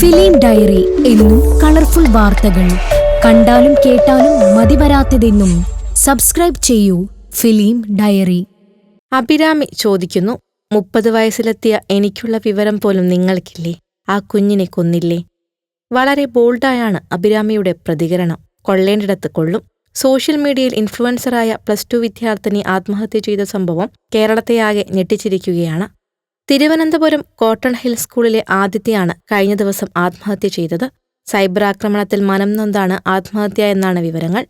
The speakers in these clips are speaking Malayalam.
ഫിലിം ഡയറി എന്നും കളർഫുൾ വാർത്തകൾ. കണ്ടാലും കേട്ടാലും മതിവരാത്തതെന്നും സബ്സ്ക്രൈബ് ചെയ്യൂ ഫിലിം ഡയറി. അഭിരാമി ചോദിക്കുന്നു മുപ്പത് വയസ്സിലെത്തിയ എനിക്കുള്ള വിവരം പോലും നിങ്ങൾക്കില്ലേ? ആ കുഞ്ഞിനെ കൊന്നില്ലേ? വളരെ ബോൾഡായാണ് അഭിരാമിയുടെ പ്രതികരണം. കൊള്ളേണ്ടിടത്ത് കൊള്ളും. സോഷ്യൽ മീഡിയയിൽ ഇൻഫ്ലുവൻസറായ പ്ലസ് ടു വിദ്യാർത്ഥിനി ആത്മഹത്യ ചെയ്ത സംഭവം കേരളത്തെയാകെ ഞെട്ടിച്ചിരിക്കുകയാണ്. തിരുവനന്തപുരം കോട്ടൺ ഹിൽ സ്കൂളിലെ ആദിത്യയാണ് കഴിഞ്ഞ ദിവസം ആത്മഹത്യ ചെയ്തത്. സൈബർ ആക്രമണത്തിൽ മനം നൊന്താണ് ആത്മഹത്യ എന്നാണ് വിവരങ്ങൾ.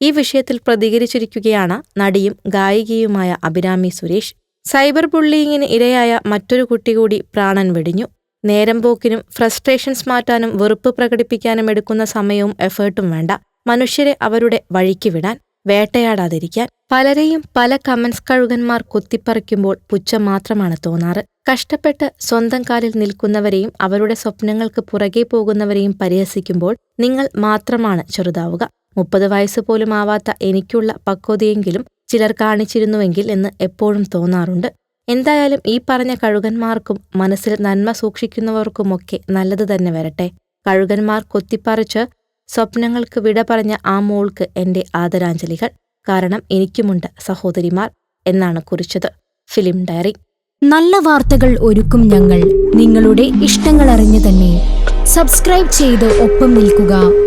ഈ വിഷയത്തിൽ പ്രതികരിച്ചിരിക്കുകയാണ് നടിയും ഗായികയുമായ അഭിരാമി സുരേഷ്. സൈബർ ബുള്ളിയിങ്ങിന് ഇരയായ മറ്റൊരു കുട്ടി കൂടി പ്രാണൻ വെടിഞ്ഞു. നേരം പോക്കിനും ഫ്രസ്ട്രേഷൻസ് മാറ്റാനും വെറുപ്പ് പ്രകടിപ്പിക്കാനും എടുക്കുന്ന സമയവും എഫേർട്ടും വേണ്ട. മനുഷ്യരെ അവരുടെ വഴിക്ക് വിടാൻ വേട്ടയാടാതിരിക്കാൻ പലരെയും പല കമന്റ്സ് കഴുകന്മാർ കുത്തിപ്പറിക്കുമ്പോൾ പുച്ഛം മാത്രമാണ് തോന്നാറ്. കഷ്ടപ്പെട്ട് സ്വന്തം കാലിൽ നിൽക്കുന്നവരെയും അവരുടെ സ്വപ്നങ്ങൾക്ക് പുറകെ പോകുന്നവരെയും പരിഹസിക്കുമ്പോൾ നിങ്ങൾ മാത്രമാണ് ചെറുതാവുക. മുപ്പത് വയസ്സ് പോലും ആവാത്ത എനിക്കുള്ള പക്വതയെങ്കിലും ചിലർ കാണിച്ചിരുന്നുവെങ്കിൽ എന്ന് എപ്പോഴും തോന്നാറുണ്ട്. എന്തായാലും ഈ പറഞ്ഞ കഴുകന്മാർക്കും മനസ്സിൽ നന്മ സൂക്ഷിക്കുന്നവർക്കുമൊക്കെ നല്ലത് തന്നെ വരട്ടെ. കഴുകന്മാർ കൊത്തിപ്പറിച്ച് സ്വപ്നങ്ങൾക്ക് വിട പറഞ്ഞ ആ മോൾക്ക് എന്റെ ആദരാഞ്ജലികൾ. കാരണം എനിക്കുമുണ്ട് സഹോദരിമാർ എന്നാണ് കുറിച്ചത്. Film diary. നല്ല വാർത്തകൾ ഒരുക്കും ഞങ്ങൾ. നിങ്ങളുടെ ഇഷ്ടങ്ങൾ അറിഞ്ഞു തന്നെ. സബ്സ്ക്രൈബ് ചെയ്ത് ഒപ്പം നിൽക്കുക.